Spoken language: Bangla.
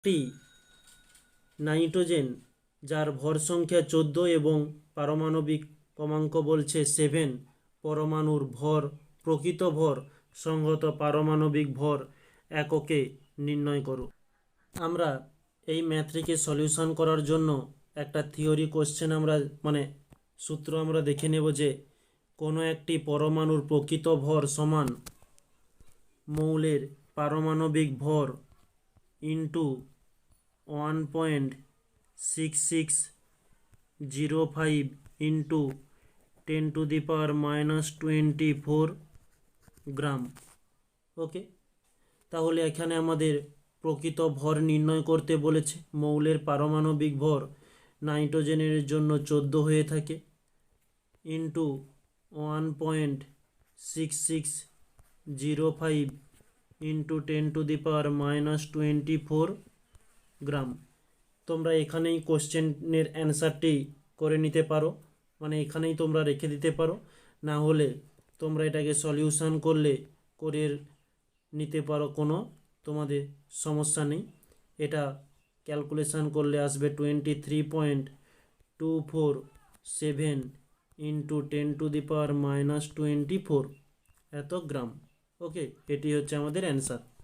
একটি নাইট্রোজেন, যার ভর সংখ্যা চোদ্দ এবং পারমাণবিক ক্রমাঙ্ক বলছে সেভেন পরমাণুর ভর, প্রকৃত ভর সংগত পারমাণবিক ভর এককে নির্ণয় করো। আমরা এই ম্যাথটিকে সলিউশন করার জন্য একটা থিওরি কোশ্চেন আমরা মানে সূত্র আমরা দেখে নেব যে কোনো একটি পরমাণুর প্রকৃত ভর সমান মৌলের পারমাণবিক ভর into one point six six zero five into ten to the power minus twenty four gram okay তাহলে এখানে আমাদের প্রকৃত ভর নির্ণয় করতে বলেছে। মৌলের পারমাণবিক ভর নাইট্রোজেনের জন্য চোদ্দ হয়ে থাকে into one point six six zero five into ten to the power minus twenty four gram. তোমরা এখানেই কোশ্চেনের অ্যান্সারটি করে নিতে পারো। মানে এখানেই তোমরা রেখে দিতে পারো। না হলে তোমরা এটাকে সলিউশন করলে করে নিতে পারো কোনো। তোমাদের সমস্যা নেই। এটা ক্যালকুলেশন করলে আসবে twenty three point two four seven into ten to the power minus twenty four এত গ্রাম। ওকে, এটি হচ্ছে আমাদের অ্যান্সার।